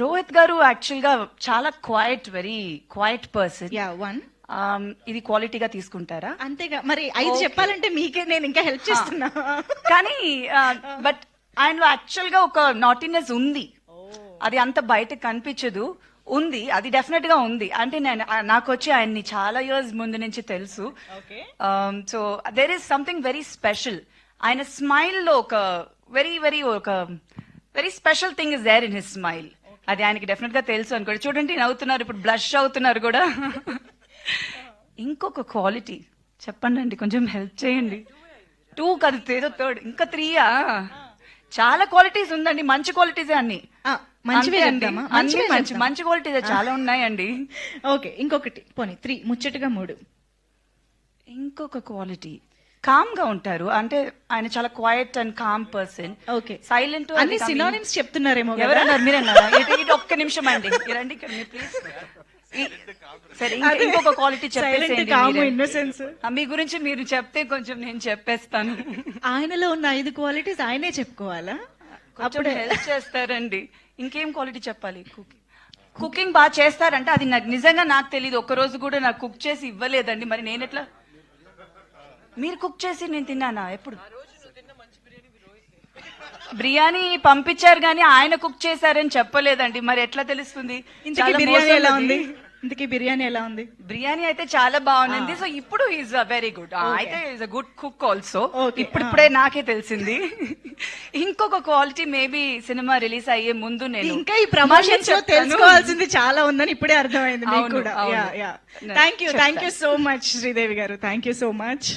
రోహిత్ గారు యాక్చువల్గా చాలా quiet very quiet person. Yeah one. ఇది క్వాలిటీగా తీసుకుంటారా? అంతేగా. మరి ఐదు చెప్పాలంటే మీకే నేను ఇంకా హెల్ప్ చేస్తున్నా. కానీ బట్ ఆయనలో యాక్చువల్గా ఒక నాటినెస్ ఉంది. అది అంత బయట కనిపించదు. ఉంది. అది డెఫినెట్గా ఉంది. అంటే నేను నాకు వచ్చి ఆయన్ని చాలా ఇయర్స్ ముందు నుంచి తెలుసు. So there is something very special ఆయన స్మైల్లో ఒక వెరీ వెరీ ఒక very special thing is there in his smile అది ఆయనకి డెఫినెట్గా తెలుసు అనుకోండి. చూడండి నవ్వుతున్నారు ఇప్పుడు బ్లష్ అవుతున్నారు కూడా. ఇంకొక క్వాలిటీ చెప్పండి అండి కొంచెం హెల్ప్ చేయండి. టూ కాదు ఏదో థర్డ్ ఇంకా త్రీయా చాలా క్వాలిటీస్ ఉందండి మంచి క్వాలిటీసే అన్ని. మంచివే? అన్ని మంచి. మంచి క్వాలిటీస్ చాలా ఉన్నాయండి. ఓకే ఇంకొకటి. పోనీ త్రీ ముచ్చటగా మూడు. ఇంకొక క్వాలిటీ కామ్గా ఉంటారు. అంటే ఆయన చాలా quiet and calm person. Okay. Silent అన్ని సినానిమ్స్ చెప్తున్నారేమో ఎవరన్నారు ఇటు ఇటు ఒక్క నిమిషం అండి. మీరు రండి ఇక్కడ ప్లీజ్ సరే. ఇంకొక క్వాలిటీ మీరే. మీ గురించి మీరు చెప్తే కొంచెం నేను చెప్పేస్తాను. ఆయనలో ఉన్న ఐదు క్వాలిటీస్ ఆయనే చెప్పుకోవాలా? కొంచెం అప్పుడే. హెల్ప్ చేస్తారండి. ఇంకేం క్వాలిటీ చెప్పాలి? కుకింగ్ కుకింగ్ బాగా చేస్తారంటే అది నాకు నిజంగా నాకు తెలియదు ఒక రోజు కూడా నాకు కుక్ చేసి ఇవ్వలేదండి. మరి నేను ఎట్లా మీరు కుక్ చేసి నేను తిన్నానా? ఎప్పుడు? బిర్యానీ పంపించారు కానీ ఆయన కుక్ చేశారని చెప్పలేదండి. మరి ఎట్లా తెలుస్తుంది? ఇంతకీ బిర్యానీ ఎలా. ఉంది. ఇంతకీ బిర్యానీ ఎలా ఉంది? బిర్యానీ అయితే చాలా బాగుంది. సో ఇప్పుడు ఈజ్ వెరీ గుడ్ అయితే is a good cook also Okay. ఇప్పుడు ఇప్పుడే నాకే తెలిసింది. ఇంకొక క్వాలిటీ మేబీ సినిమా రిలీజ్ అయ్యే ముందు నేను ఇంకా ఈ ప్రమోషన్స్లో. తెలుసుకోవాల్సింది చాలా ఉందని ఇప్పుడే అర్థమైంది మీకు కూడా. Thank you thank you. So much Sridevi గారు. Thank you so much